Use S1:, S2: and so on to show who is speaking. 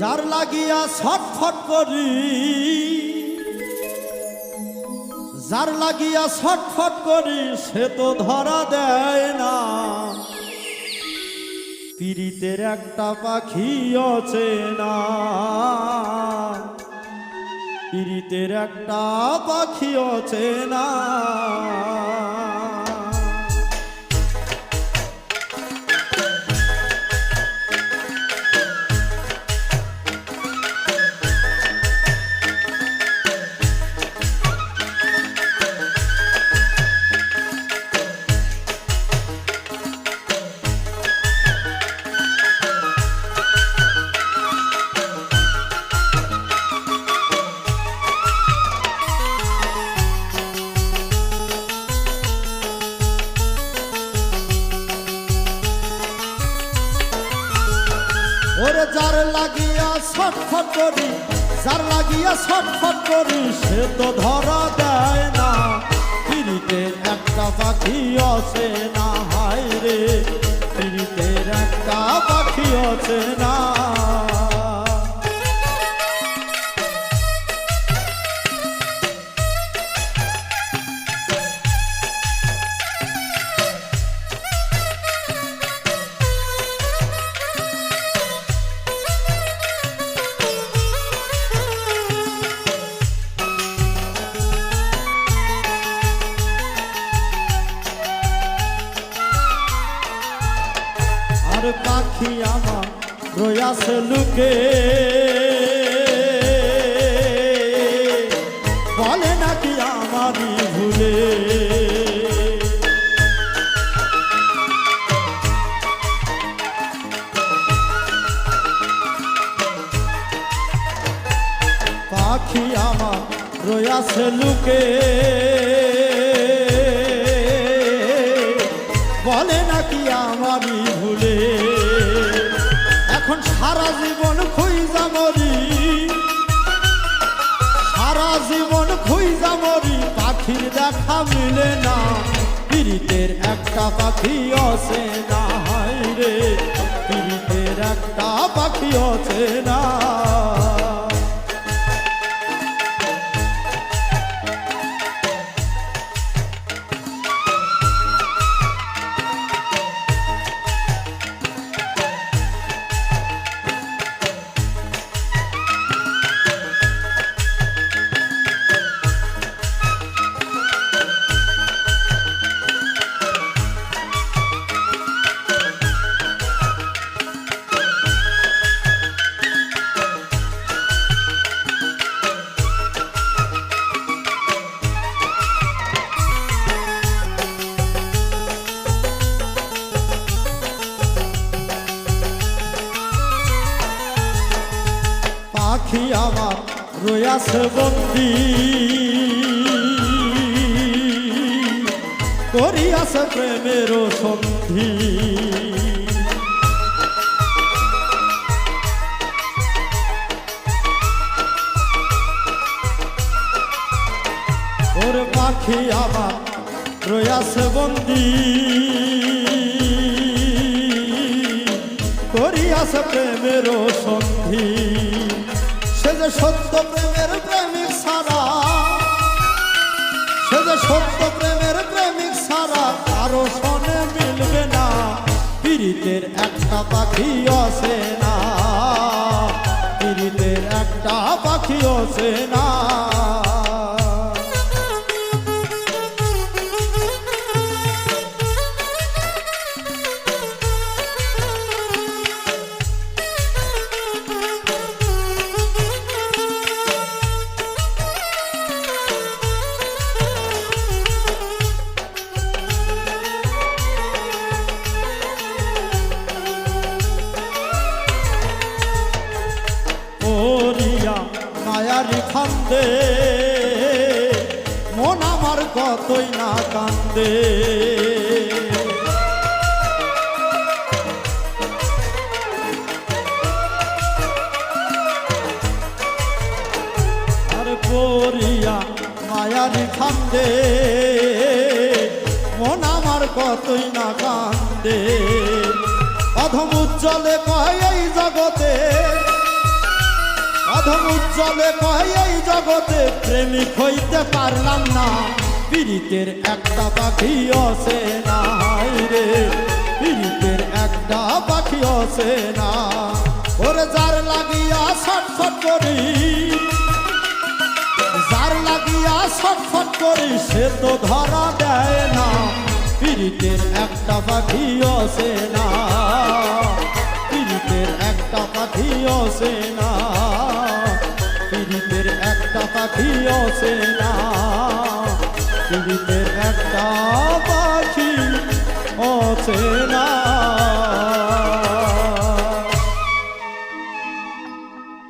S1: যার লাগিয়া ছটফট করি, যার লাগিয়া ছটফট করি, সে তো ধরা দেয় না। পীড়িতের একটা পাখি অচেনা পীড়িতের একটা পাখি অচেনা ওরে যার লাগিয়া ছটফট করি, যার লাগিয়া ছটফট করি, সে তো ধরা দেয় না। পিড়িতের একটা পাখি আছে না, হায় রে, পিড়িতের একটা পাখি আছে না। পাখি আমার রয়াছে লুকে। বলে নাকি আমারই ভুলে। পাখি আমার রয়াছে লুকে। বলে নাকি আমারই সারা জীবন খুঁজা মরি। সারা জীবন খুঁজা মরি, পাখির দেখা মিলে না। পীড়িতের একটা পাখি আছে না হাই রে। পীড়িতের একটা পাখি আছে না পাখি আমার রয়াছে বন্দি। করিয়াছে প্রেমের সন্ধি। ওর পাখি আমার রয়াছে বন্দি। করিয়াছে প্রেমের সন্ধি। যে সত্য প্রেমের প্রেমিক সারা, সে যে সত্য প্রেমের প্রেমিক সারা, কারও সনে মিলবে না, পীড়িতের একটা পাখি আসে না, পীড়িতের একটা পাখি আসে না। ওরিয়া মায়ারি খান্দে, মন আমার কতই না কান্দে। পরিয়া মায়ারি খান্দে, মন আমার কতই না কান্দে। অধম উজ্জ্বলে কয় প্রথম উজ্জ্বলে কয় এই জগতে প্রেমিক হইতে পারলাম না। পীড়িতের একটা পাখি আছে না রে। পীড়িতের একটা পাখি আছে না। ওরে যার লাগিয়া ছটফট করি, যার লাগিয়া ছটফট করি, সে তো ধরা দেয় না। পীড়িতের একটা পাখি আছে না। পীড়িতের একটা পাখি আছে না। পাখি আছে পৃথিবীতে একটা পাখি আছে না।